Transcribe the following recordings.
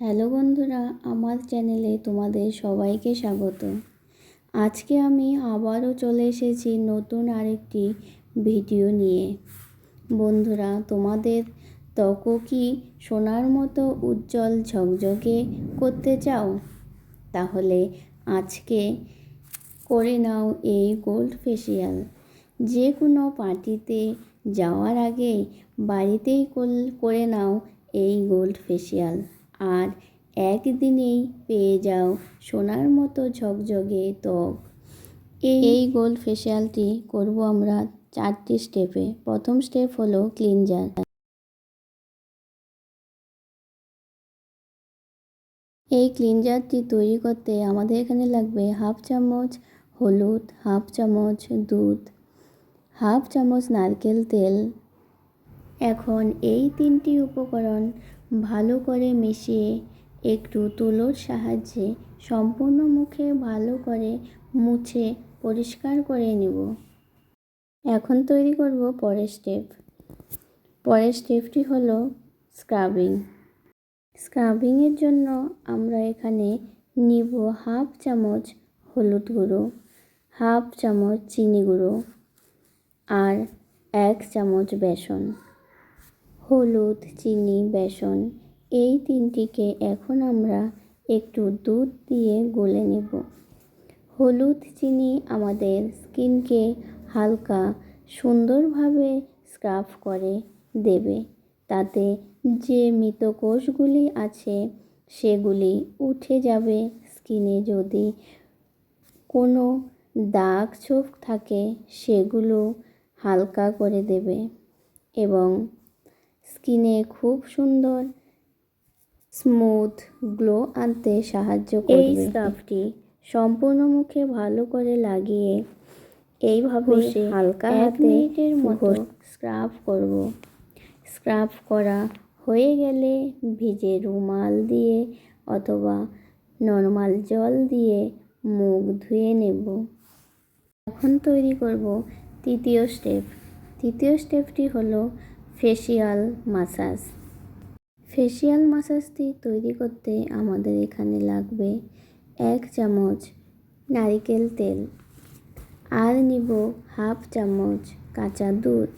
Hello বন্ধুরা, আমার চ্যানেলে তোমাদের সবাইকে স্বাগত। আজকে আমি আবারও চলে এসেছি নতুন আরেকটি ভিডিও নিয়ে। বন্ধুরা, তোমাদের ত্বক কি সোনার মতো উজ্জ্বল ঝকঝকে করতে চাও? তাহলে আজকে করে নাও এই গোল্ড ফেসিয়াল। যে কোনো পার্টিতে যাওয়ার আগে বাড়িতেই করে নাও এই গোল্ড ফেসিয়াল। আর একদিনেই পেয়ে যাও সোনার মতো ঝকঝকে ত্বক। এই গোল্ড ফেসিয়ালটি করব আমরা চারটি স্টেপে। প্রথম স্টেপ হলো ক্লিনজার। এই ক্লিনজারটি তৈরি করতে আমাদের এখানে লাগবে হাফ চামচ হলুদ, হাফ চামচ দুধ, হাফ চামচ নারকেল তেল। এখন এই তিনটি উপকরণ ভালো করে মিশিয়ে একটু তুলোর সাহায্যে সম্পূর্ণ মুখে ভালো করে মুছে পরিষ্কার করে নেব। এখন তৈরি করব পরের স্টেপ। পরের স্টেপটি হলো স্ক্রাবিং। স্ক্রাবিংয়ের জন্য আমরা এখানে নিব হাফ চামচ হলুদ গুঁড়ো, হাফ চামচ চিনি গুঁড়ো আর এক চামচ বেসন। হলুদ, চিনি, বেসন, এই তিনটিকে এখন আমরা একটু দুধ দিয়ে গলে নেব। হলুদ, চিনি আমাদের স্কিনকে হালকা, সুন্দরভাবে স্ক্রাব করে দেবে। তাতে যে মৃত কোষগুলি আছে, সেগুলি উঠে যাবে স্কিনে। যদি কোনো দাগ ছোপ থাকে, সেগুলো হালকা করে দেবে এবং স্কিনে খুব সুন্দর স্মুথ গ্লো আনতে সাহায্য করবে। এই স্কার্ফটি সম্পূর্ণ মুখে ভালো করে লাগিয়ে এইভাবে হালকা হাতে মিনিটের মতো স্ক্রাব করব। স্ক্রাব করা হয়ে গেলে ভিজে রুমাল দিয়ে অথবা নর্মাল জল দিয়ে মুখ ধুয়ে নেব। এখন তৈরি করব তৃতীয় স্টেপ। তৃতীয় স্টেপটি হলো ফেসিয়াল মাসাজ ফেসিয়াল মাসাজটি তৈরি করতে আমাদের এখানে লাগবে এক চামচ নারিকেল তেল। আর নিব হাফ চামচ কাঁচা দুধ।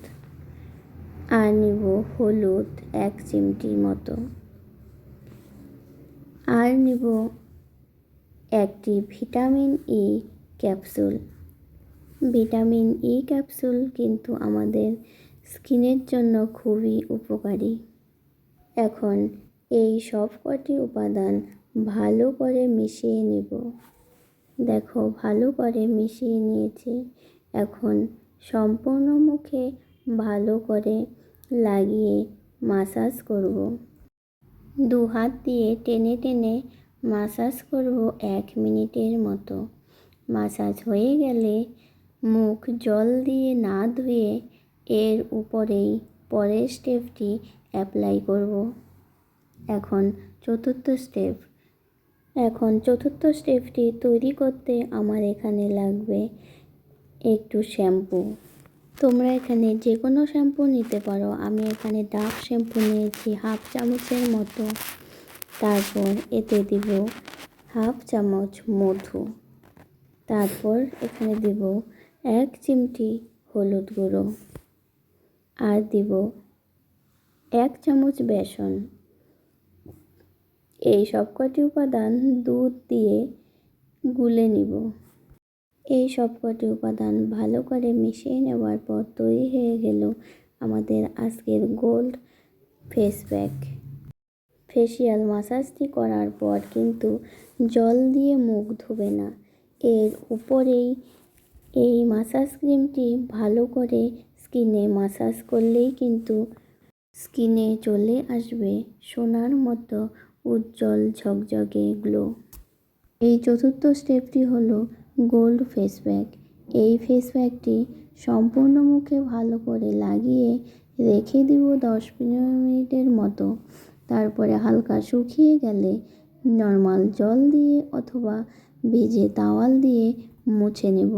আর নিব হলুদ এক চিমটির মতো। আর নিব একটি vitamin E capsule. Vitamin E capsule কিন্তু আমাদের স্কিনের জন্য খুবই উপকারী। এখন এই সব কটি উপাদান ভালো করে মিশিয়ে নেব। দেখো, ভালো করে মিশিয়ে নিয়েছি। এখন সম্পূর্ণ মুখে ভালো করে লাগিয়ে মাসাজ করব। দু হাত দিয়ে টেনে টেনে মাসাজ করব এক মিনিটের মতো। মাসাজ হয়ে গেলে মুখ জল দিয়ে না ধুয়ে এর উপরেই পরের স্টেপটি অ্যাপ্লাই করব। এখন চতুর্থ স্টেপ এখন চতুর্থ স্টেপটি তৈরি করতে আমার এখানে লাগবে একটু শ্যাম্পু তোমরা এখানে যে কোনো শ্যাম্পু নিতে পারো। আমি এখানে ডাভ শ্যাম্পু নিয়েছি হাফ চামচের মতো। তারপর এতে দিব হাফ চামচ মধু। তারপর এখানে দিব এক চিমটি হলুদ গুঁড়ো। আর দিব এক চামচ বেসন। এই সবকটি উপাদান দুধ দিয়ে গুলে নিব। এই সবকটি উপাদান ভালো করে মিশিয়ে নেওয়ার পর তৈরি হয়ে গেল আমাদের আজকের গোল্ড ফেস প্যাক। ফেসিয়াল মাসাজটি করার পর কিন্তু জল দিয়ে মুখ ধোবে না। এর উপরেই এই মাসাজ ক্রিমটি ভালো করে স্কিনে মাসাজ করলেই কিন্তু স্কিনে চলে আসবে সোনার মতো উজ্জ্বল ঝকঝকে গ্লো। এই চতুর্থ স্টেপটি হলো গোল্ড ফেস প্যাক। এই ফেস প্যাকটি সম্পূর্ণ মুখে ভালো করে লাগিয়ে রেখে দিব দশ পনেরো মিনিটের মতো। তারপরে হালকা শুকিয়ে গেলে নর্মাল জল দিয়ে অথবা ভিজে তাওয়াল দিয়ে মুছে নেব।